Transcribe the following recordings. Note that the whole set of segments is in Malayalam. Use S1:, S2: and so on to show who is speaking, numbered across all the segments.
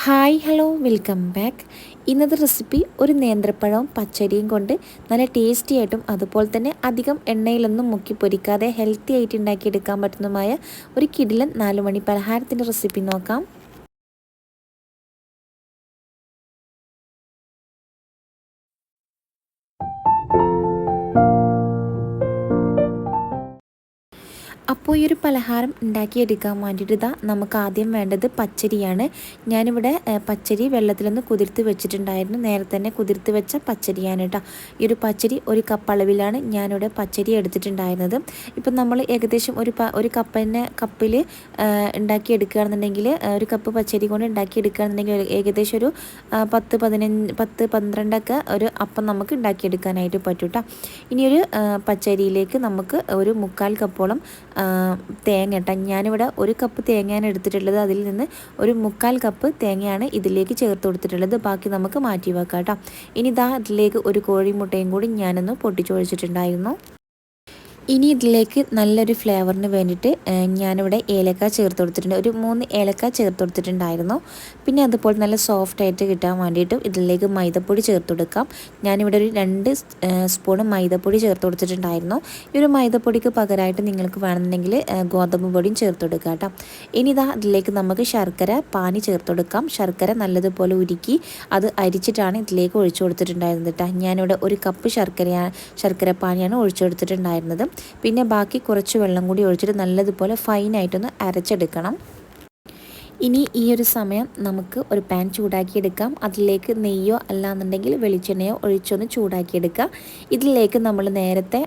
S1: ഹായ് ഹലോ വെൽക്കം ബാക്ക് ഇന്നത്തെ റെസിപ്പി ഒരു നേന്ത്രപ്പഴവും പച്ചരിയും കൊണ്ട് നല്ല ടേസ്റ്റി ആയിട്ടും അതുപോലെ തന്നെ അധികം എണ്ണയിലൊന്നും മുക്കി പൊരിക്കാതെ ഹെൽത്തി ആയിട്ട് ഉണ്ടാക്കിയെടുക്കാൻ പറ്റുന്നതുമായ ഒരു കിടിലൻ നാലുമണി പലഹാരത്തിന്റെ റെസിപ്പി നോക്കാം. അപ്പോൾ ഈ ഒരു പലഹാരം ഉണ്ടാക്കിയെടുക്കാൻ വേണ്ടിയിട്ട് ഇതാ നമുക്ക് ആദ്യം വേണ്ടത് പച്ചരിയാണ്. ഞാനിവിടെ പച്ചരി വെള്ളത്തിലൊന്ന് കുതിർത്ത് വെച്ചിട്ടുണ്ടായിരുന്നു. നേരത്തെ തന്നെ കുതിർത്ത് വെച്ച പച്ചരിയാണ് കേട്ടോ. ഈ ഒരു പച്ചരി ഒരു കപ്പ് അളവിലാണ് ഞാനിവിടെ പച്ചരി എടുത്തിട്ടുണ്ടായിരുന്നത്. ഇപ്പം നമ്മൾ ഏകദേശം ഒരു ഒരു കപ്പിന് കപ്പിൽ ഉണ്ടാക്കിയെടുക്കുകയാണെന്നുണ്ടെങ്കിൽ ഒരു കപ്പ് പച്ചരി കൊണ്ട് ഉണ്ടാക്കിയെടുക്കുകയാണെന്നുണ്ടെങ്കിൽ ഏകദേശം ഒരു പത്ത് പതിനഞ്ച് പത്ത് പന്ത്രണ്ടൊക്കെ ഒരു അപ്പം നമുക്ക് ഉണ്ടാക്കിയെടുക്കാനായിട്ട് പറ്റും കേട്ടോ. ഇനിയൊരു പച്ചരിയിലേക്ക് നമുക്ക് ഒരു മുക്കാൽ കപ്പോളം തേങ്ങ കേട്ടോ ഞാനിവിടെ ഒരു കപ്പ് തേങ്ങയാണ് എടുത്തിട്ടുള്ളത്. അതിൽ നിന്ന് ഒരു മുക്കാൽ കപ്പ് തേങ്ങയാണ് ഇതിലേക്ക് ചേർത്ത് കൊടുത്തിട്ടുള്ളത്. ബാക്കി നമുക്ക് മാറ്റി വെക്കാം കേട്ടോ. ഇനി ഇതാ അതിലേക്ക് ഒരു കോഴിമുട്ടയും കൂടി ഞാനൊന്ന് പൊട്ടിച്ചൊഴിച്ചിട്ടുണ്ടായിരുന്നു. ഇനി ഇതിലേക്ക് നല്ലൊരു ഫ്ലേവറിന് വേണ്ടിയിട്ട് ഞാനിവിടെ ഏലക്ക ചേർത്ത് കൊടുത്തിട്ടുണ്ട്. ഒരു മൂന്ന് ഏലക്ക ചേർത്ത് കൊടുത്തിട്ടുണ്ടായിരുന്നു. പിന്നെ അതുപോലെ നല്ല സോഫ്റ്റ് ആയിട്ട് കിട്ടാൻ വേണ്ടിയിട്ടും ഇതിലേക്ക് മൈദപ്പൊടി ചേർത്ത് കൊടുക്കാം. ഞാനിവിടെ ഒരു രണ്ട് സ്പൂൺ മൈദപ്പൊടി ചേർത്ത് കൊടുത്തിട്ടുണ്ടായിരുന്നു. ഈ ഒരു മൈദപ്പൊടിക്ക് പകരമായിട്ട് നിങ്ങൾക്ക് വേണമെന്നുണ്ടെങ്കിൽ ഗോതമ്പ് പൊടിയും ചേർത്ത് കൊടുക്കാം കേട്ടോ. ഇനി ഇതാ ഇതിലേക്ക് നമുക്ക് ശർക്കര പാനി ചേർത്ത് കൊടുക്കാം. ശർക്കര നല്ലതുപോലെ ഉരുക്കി അത് അരിച്ചിട്ടാണ് ഇതിലേക്ക് ഒഴിച്ചു കൊടുത്തിട്ടുണ്ടായിരുന്നത് കേട്ടോ. ഞാനിവിടെ ഒരു കപ്പ് ശർക്കര ശർക്കര പാനിയാണ് ഒഴിച്ചു കൊടുത്തിട്ടുണ്ടായിരുന്നത്. പിന്നെ ബാക്കി കുറച്ച് വെള്ളം കൂടി ഒഴിച്ചിട്ട് നല്ലതുപോലെ ഫൈനായിട്ടൊന്ന് അരച്ചെടുക്കണം. ഇനി ഈ ഒരു സമയം നമുക്ക് ഒരു പാൻ ചൂടാക്കിയെടുക്കാം. അതിലേക്ക് നെയ്യോ അല്ലാന്നുണ്ടെങ്കിൽ വെളിച്ചെണ്ണയോ ഒഴിച്ചൊന്ന് ചൂടാക്കിയെടുക്കുക ഇതിലേക്ക് നമ്മൾ നേരത്തെ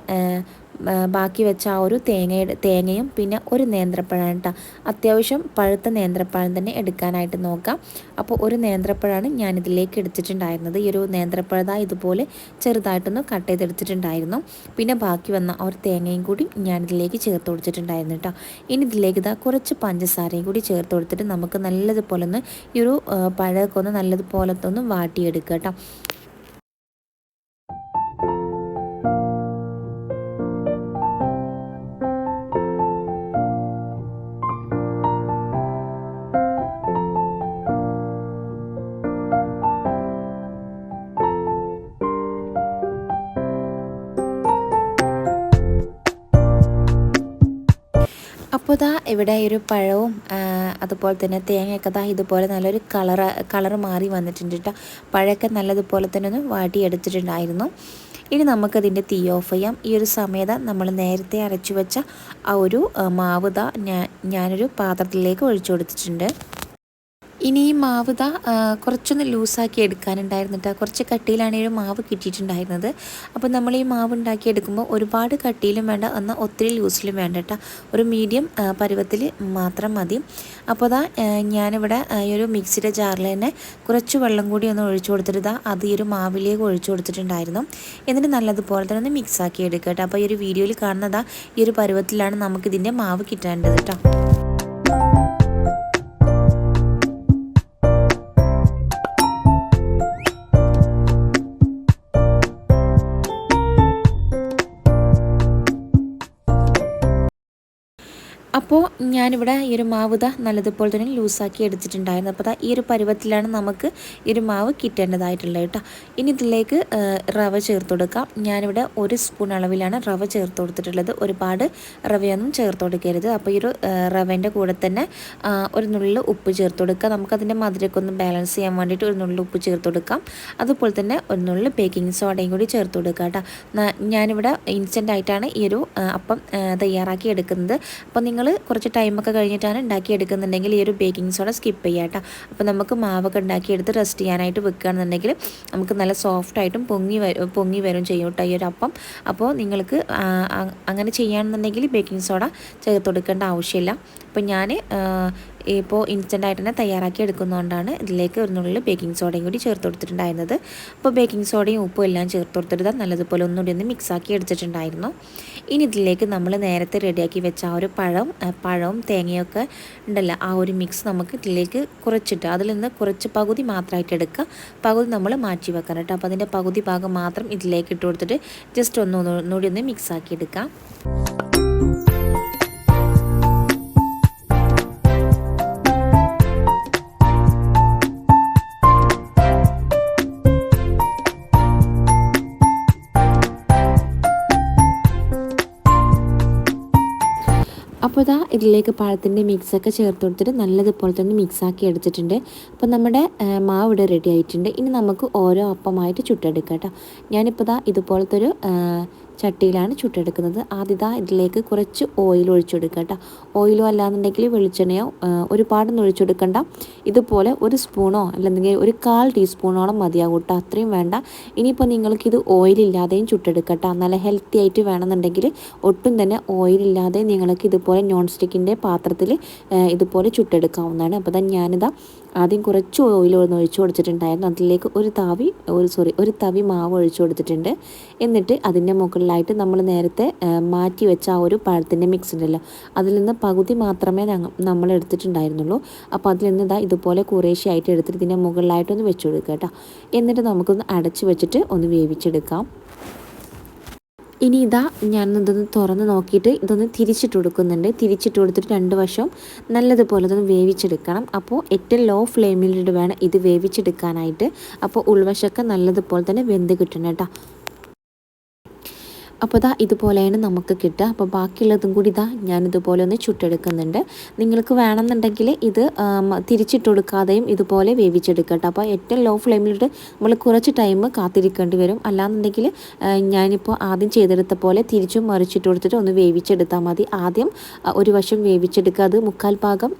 S1: ബാക്കി വെച്ച ആ ഒരു തേങ്ങയുടെ തേങ്ങയും പിന്നെ ഒരു നേന്ത്രപ്പഴം കേട്ടോ അത്യാവശ്യം പഴുത്ത നേന്ത്രപ്പഴം തന്നെ എടുക്കാനായിട്ട് നോക്കാം. അപ്പോൾ ഒരു നേന്ത്രപ്പഴമാണ് ഞാനിതിലേക്ക് എടുത്തിട്ടുണ്ടായിരുന്നത്. ഈ ഒരു നേന്ത്രപ്പഴത ഇതുപോലെ ചെറുതായിട്ടൊന്ന് കട്ട് ചെയ്തെടുത്തിട്ടുണ്ടായിരുന്നു. പിന്നെ ബാക്കി വന്ന ഒരു തേങ്ങയും കൂടി ഞാനിതിലേക്ക് ചേർത്ത് കൊടുത്തിട്ടുണ്ടായിരുന്നു കേട്ടോ ഇനി ഇതിലേക്ക് ഇതാ കുറച്ച് പഞ്ചസാരയും കൂടി ചേർത്ത് കൊടുത്തിട്ട് നമുക്ക് നല്ലതുപോലെ ഒന്ന് ഈ ഒരു പഴമൊക്കെ ഒന്ന് നല്ലതുപോലത്തൊന്ന് വാട്ടിയെടുക്കുക കേട്ടോ അപ്പോൾ ഈ ഇവിടെ ഒരു പഴവും അതുപോലെ തന്നെ തേങ്ങയൊക്കെ ദാ ഇതുപോലെ നല്ലൊരു കളർ കളർ മാറി വന്നിട്ടുണ്ട് കേട്ടോ പഴമൊക്കെ നല്ലതുപോലെ തന്നെ ഒന്ന് വാട്ടിയെടുത്തിട്ടുണ്ടായിരുന്നു. ഇനി നമുക്കതിന്റെ തീ ഓഫ് ചെയ്യാം. ഈ ഒരു സമയത്ത് നമ്മൾ നേരത്തെ അരച്ചു വെച്ച ആ ഒരു മാവ് ഇതാ ഞാൻ ഞാനൊരു പാത്രത്തിലേക്ക് ഒഴിച്ചു കൊടുത്തിട്ടുണ്ട്. ഇനി ഈ മാവ് ഇതാ കുറച്ചൊന്ന് ലൂസാക്കി എടുക്കാനുണ്ടായിരുന്നു കേട്ടോ കുറച്ച് കട്ടിയിലാണ് ഈ മാവ് കിട്ടിയിട്ടുണ്ടായിരുന്നത്. അപ്പോൾ നമ്മൾ ഈ മാവ് ഉണ്ടാക്കി എടുക്കുമ്പോൾ ഒരുപാട് കട്ടിയിലും വേണ്ട എന്നാൽ ഒത്തിരി ലൂസിലും വേണ്ട കേട്ടോ ഒരു മീഡിയം പരുവത്തിൽ മാത്രം മതി. അപ്പോൾ അതാ ഞാനിവിടെ ഈ ഒരു മിക്സിയുടെ ജാറിൽ തന്നെ കുറച്ച് വെള്ളം കൂടി ഒന്ന് ഒഴിച്ചു കൊടുത്തിട്ട് അത് ഈ ഒരു മാവിലേക്ക് ഒഴിച്ചു കൊടുത്തിട്ടുണ്ടായിരുന്നു. എന്നിട്ട് നല്ലതുപോലെ തന്നെ ഒന്ന് മിക്സാക്കി എടുക്കുക കേട്ടോ അപ്പോൾ ഈ ഒരു വീഡിയോയിൽ കാണുന്നതാ ഈ ഒരു പരുവത്തിലാണ് നമുക്കിതിന്റെ മാവ് കിട്ടേണ്ടത് കേട്ടോ അപ്പോൾ ഞാനിവിടെ ഈ ഒരു മാവ് ഇതാ നല്ലതുപോലെ തന്നെ ലൂസാക്കി എടുത്തിട്ടുണ്ടായിരുന്നു. അപ്പോൾ ഈ ഒരു പരുവത്തിലാണ് നമുക്ക് ഈ ഒരു മാവ് കിട്ടേണ്ടതായിട്ടുള്ളത് കേട്ടോ. ഇനി ഇതിലേക്ക് റവ ചേർത്ത് കൊടുക്കാം. ഞാനിവിടെ ഒരു സ്പൂൺ അളവിലാണ് റവ ചേർത്ത് കൊടുത്തിട്ടുള്ളത്. ഒരുപാട് റവയൊന്നും ചേർത്ത് കൊടുക്കരുത്. അപ്പോൾ ഈ ഒരു റവേന്റെ കൂടെ തന്നെ ഒരു നുള്ളിൽ ഉപ്പ് ചേർത്ത് കൊടുക്കുക നമുക്കതിന്റെ മധുരമൊക്കെ ഒന്ന് ബാലൻസ് ചെയ്യാൻ വേണ്ടിയിട്ട് ഒരു നുള്ളിൽ ഉപ്പ് ചേർത്ത് കൊടുക്കാം. അതുപോലെ തന്നെ ഒരു നുള്ളിൽ ബേക്കിംഗ് സോഡയും കൂടി ചേർത്ത് കൊടുക്കുക കേട്ടോ. ഞാനിവിടെ ഇൻസ്റ്റന്റ് ആയിട്ടാണ് ഈ ഒരു അപ്പം തയ്യാറാക്കി എടുക്കുന്നത്. അപ്പോൾ നിങ്ങൾ നിങ്ങൾ കുറച്ച് ടൈമൊക്കെ കഴിഞ്ഞിട്ടാണ് ഉണ്ടാക്കിയെടുക്കുന്നുണ്ടെങ്കിൽ ഈ ഒരു ബേക്കിംഗ് സോഡ സ്കിപ്പ് ചെയ്യാം കേട്ടോ അപ്പോൾ നമുക്ക് മാവൊക്കെ ഉണ്ടാക്കിയെടുത്ത് റെസ്റ്റ് ചെയ്യാനായിട്ട് വെക്കുകയാണെന്നുണ്ടെങ്കിൽ നമുക്ക് നല്ല സോഫ്റ്റായിട്ടും പൊങ്ങി പൊങ്ങി വരും ചെയ്യും കേട്ടോ ഈ ഒരു അപ്പം. അപ്പോൾ നിങ്ങൾക്ക് അങ്ങനെ ചെയ്യുകയാണെന്നുണ്ടെങ്കിൽ ബേക്കിംഗ് സോഡ ചേർത്ത് കൊടുക്കേണ്ട ആവശ്യമില്ല അപ്പോൾ ഞാൻ ഇപ്പോൾ ഇൻസ്റ്റന്റ് ആയിട്ട് തന്നെ തയ്യാറാക്കി എടുക്കുന്നതുകൊണ്ടാണ് ഇതിലേക്ക് ഒരു നുള്ളിൽ ബേക്കിംഗ് സോഡയും കൂടി ചേർത്ത് കൊടുത്തിട്ടുണ്ടായിരുന്നത്. അപ്പോൾ ബേക്കിംഗ് സോഡയും ഉപ്പും എല്ലാം ചേർത്ത് കൊടുത്തിട്ട് നല്ലതുപോലെ ഒന്നുകൂടി ഒന്ന് മിക്സാക്കി എടുത്തിട്ടുണ്ടായിരുന്നു. ഇനി ഇതിലേക്ക് നമ്മൾ നേരത്തെ റെഡിയാക്കി വെച്ച ആ ഒരു പഴം പഴവും തേങ്ങയൊക്കെ ഉണ്ടല്ലോ ആ ഒരു മിക്സ് നമുക്ക് ഇതിലേക്ക് കുറച്ചിട്ട് അതിൽ നിന്ന് കുറച്ച് പകുതി മാത്രമായിട്ട് എടുക്കുക. പകുതി നമ്മൾ മാറ്റി വെക്കണം കേട്ടോ. അപ്പോൾ അതിന്റെ പകുതി ഭാഗം മാത്രം ഇതിലേക്ക് ഇട്ട് കൊടുത്തിട്ട് ജസ്റ്റ് ഒന്ന് ഒന്നുകൂടി ഒന്ന് മിക്സാക്കി എടുക്കാം. അപ്പോൾ ഇതാ ഇതിലേക്ക് പഴത്തിന്റെ മിക്സൊക്കെ ചേർത്ത് കൊടുത്തിട്ട് നല്ലതുപോലെ തന്നെ മിക്സാക്കി എടുത്തിട്ടുണ്ട്. അപ്പോൾ നമ്മുടെ മാവ് ഇവിടെ റെഡി ആയിട്ടുണ്ട്. ഇനി നമുക്ക് ഓരോ അപ്പമായിട്ട് ചുട്ടെടുക്കാം കേട്ടോ. ഞാനിപ്പോൾ ഇതാ ഇതുപോലത്തെ ഒരു ചട്ടിയിലാണ് ചുട്ടെടുക്കുന്നത്. ആദ്യത ഇതിലേക്ക് കുറച്ച് ഓയിൽ ഒഴിച്ചെടുക്കുക കേട്ടോ. ഓയിലോ അല്ലാന്നുണ്ടെങ്കിൽ വെളിച്ചെണ്ണയോ ഒരുപാടൊന്നും ഒഴിച്ചെടുക്കണ്ട. ഇതുപോലെ ഒരു സ്പൂണോ അല്ലെങ്കിൽ ഒരു കാൽ ടീസ്പൂണോളം മതിയാകും കേട്ടോ. അത്രയും വേണ്ട. ഇനിയിപ്പോൾ നിങ്ങൾക്കിത് ഓയിലില്ലാതെയും ചുട്ടെടുക്കട്ടോ നല്ല ഹെൽത്തി ആയിട്ട് വേണമെന്നുണ്ടെങ്കിൽ ഒട്ടും തന്നെ ഓയിലില്ലാതെ നിങ്ങൾക്ക് ഇതുപോലെ നോൺ സ്റ്റിക്കിന്റെ പാത്രത്തിൽ ഇതുപോലെ ചുട്ടെടുക്കാവുന്നതാണ്. അപ്പോൾ തന്നെ ഞാനിതാ ആദ്യം കുറച്ച് ഓയിൽ ഒന്ന് ഒഴിച്ചു കൊടുത്തിട്ടുണ്ടായിരുന്നു. അതിലേക്ക് ഒരു താവി ഒരു സോറി ഒരു തവി മാവ് ഒഴിച്ചു കൊടുത്തിട്ടുണ്ട്. എന്നിട്ട് അതിന്റെ മുകളിലായിട്ട് നമ്മൾ നേരത്തെ മാറ്റി വെച്ച ആ ഒരു പഴത്തിന്റെ മിക്സ് ഉണ്ടല്ലോ. അതിൽ നിന്ന് പകുതി മാത്രമേ നമ്മൾ എടുത്തിട്ടുണ്ടായിരുന്നുള്ളൂ. അപ്പോൾ അതിൽ നിന്ന് ഇതാ ഇതുപോലെ കുറേശ്ശെയായിട്ട് എടുത്തിട്ട് ഇതിന്റെ മുകളിലായിട്ടൊന്ന് വെച്ച് കൊടുക്കുക കേട്ടോ. എന്നിട്ട് നമുക്കൊന്ന് അടച്ച് വെച്ചിട്ട് ഒന്ന് വേവിച്ചെടുക്കാം. ഇനി ഇതാ ഞാൻ ഇതൊന്ന് തുറന്ന് നോക്കിയിട്ട് ഇതൊന്ന് തിരിച്ചിട്ട് കൊടുക്കുന്നുണ്ട്. തിരിച്ചിട്ട് കൊടുത്തിട്ട് രണ്ട് വശവും നല്ലതുപോലെ ഇതൊന്ന് വേവിച്ചെടുക്കണം. അപ്പോൾ ഏറ്റവും ലോ ഫ്ലെയിമിലിട്ട് വേണം ഇത് വേവിച്ചെടുക്കാനായിട്ട്. അപ്പോൾ ഉൾവശമൊക്കെ നല്ലതുപോലെ തന്നെ വെന്ത് കിട്ടണം കേട്ടോ. അപ്പോൾ ഇതാ ഇതുപോലെയാണ് നമുക്ക് കിട്ടുക. അപ്പോൾ ബാക്കിയുള്ളതും കൂടി ഇതാ ഞാനിതുപോലെ ഒന്ന് ചുട്ടെടുക്കുന്നുണ്ട്. നിങ്ങൾക്ക് വേണമെന്നുണ്ടെങ്കിൽ ഇത് തിരിച്ചിട്ട് കൊടുക്കാതെയും ഇതുപോലെ വേവിച്ചെടുക്കട്ടെ അപ്പോൾ ഏറ്റവും ലോ ഫ്ലെയിമിലിട്ട് നമ്മൾ കുറച്ച് ടൈം കാത്തിരിക്കേണ്ടി വരും. അല്ലാന്നുണ്ടെങ്കിൽ ഞാനിപ്പോൾ ആദ്യം ചെയ്തെടുത്ത പോലെ തിരിച്ചും മറിച്ചിട്ട് കൊടുത്തിട്ട് ഒന്ന് വേവിച്ചെടുത്താൽ മതി. ആദ്യം ഒരു വശം വേവിച്ചെടുക്കുക. അത് മുക്കാൽ ഭാഗം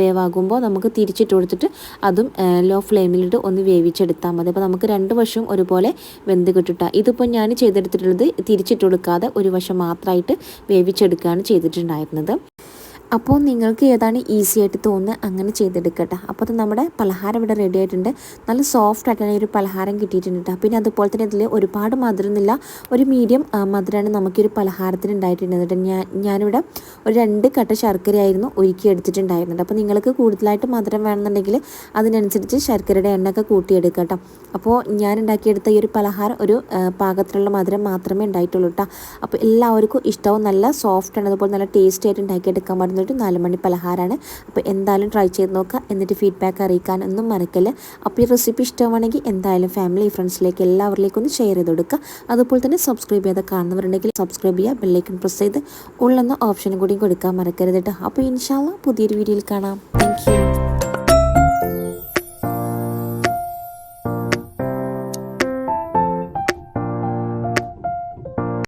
S1: വേവാകുമ്പോൾ നമുക്ക് തിരിച്ചിട്ട് കൊടുത്തിട്ട് അതും ലോ ഫ്ലെയിമിലിട്ട് ഒന്ന് വേവിച്ചെടുത്താൽ മതി. അപ്പോൾ നമുക്ക് രണ്ട് വശവും ഒരുപോലെ വെന്ത് കിട്ടുക ഇതിപ്പോൾ ഞാൻ ചെയ്തെടുത്തിട്ടുള്ളത് തിരിച്ചിട്ട് കൊടുക്കാതെ ഒരു വശം മാത്രമായിട്ട് വേവിച്ചെടുക്കുകയാണ് ചെയ്തിട്ടുണ്ടായിരുന്നത്. അപ്പോൾ നിങ്ങൾക്ക് ഏതാണ് ഈസി ആയിട്ട് തോന്നുന്നത്? അങ്ങനെ ചെയ്തെടുക്കട്ടെ. അപ്പോൾ നമ്മുടെ പലഹാരം ഇവിടെ റെഡി ആയിട്ടുണ്ട്. നല്ല സോഫ്റ്റ് ആയിട്ടാണ് ഈ ഒരു പലഹാരം കിട്ടിയിട്ടുണ്ട് ട്ടോ. പിന്നെ അതുപോലെ തന്നെ ഇതിൽ ഒരുപാട് മധുരമൊന്നുമില്ല ഒരു മീഡിയം മധുരമാണ് നമുക്കൊരു പലഹാരത്തിന് ഉണ്ടായിട്ടുണ്ട് കേട്ടോ. ഞാൻ ഞാനിവിടെ ഒരു രണ്ട് കട്ട ശർക്കരയായിരുന്നു ഒരുക്കി എടുത്തിട്ടുണ്ടായിരുന്നത്. അപ്പോൾ നിങ്ങൾക്ക് കൂടുതലായിട്ട് മധുരം വേണമെന്നുണ്ടെങ്കിൽ അതിനനുസരിച്ച് ശർക്കരയുടെ എണ്ണയൊക്കെ കൂട്ടിയെടുക്കുക കേട്ടോ. അപ്പോൾ ഞാൻ ഉണ്ടാക്കിയെടുത്ത ഈ ഒരു പലഹാരം ഒരു പാകത്തിലുള്ള മധുരം മാത്രമേ ഉണ്ടായിട്ടുള്ളൂ കേട്ടോ. അപ്പോൾ എല്ലാവർക്കും ഇഷ്ടവും നല്ല സോഫ്റ്റ് ആണ്. അതുപോലെ നല്ല ടേസ്റ്റി ആയിട്ട് ഉണ്ടാക്കിയെടുക്കാൻ പറ്റുന്ന ഒരു നാല് മണി പലഹാരമാണ് അപ്പോൾ എന്തായാലും ട്രൈ ചെയ്ത് നോക്കുക. എന്നിട്ട് ഫീഡ്ബാക്ക് അറിയിക്കാൻ ഒന്നും മറക്കല്ല. അപ്പോൾ ഈ റെസിപ്പി ഇഷ്ടമാണെങ്കിൽ എന്തായാലും ഫാമിലി ഫ്രണ്ട്സിലേക്ക് എല്ലാവരിലേക്കും ഒന്ന് ഷെയർ ചെയ്ത് കൊടുക്കുക. അതുപോലെ തന്നെ സബ്സ്ക്രൈബ് ചെയ്ത് കാണുന്നവരുണ്ടെങ്കിൽ സബ്സ്ക്രൈബ് ചെയ്യുക. ബെല്ലൈക്കൺ പ്രസ് ചെയ്ത് ഉള്ളെന്ന ഓപ്ഷനും കൂടി കൊടുക്കാൻ മറക്കരുത് കേട്ടോ. അപ്പോൾ ഇൻഷാല്ല പുതിയൊരു വീഡിയോയിൽ കാണാം. താങ്ക്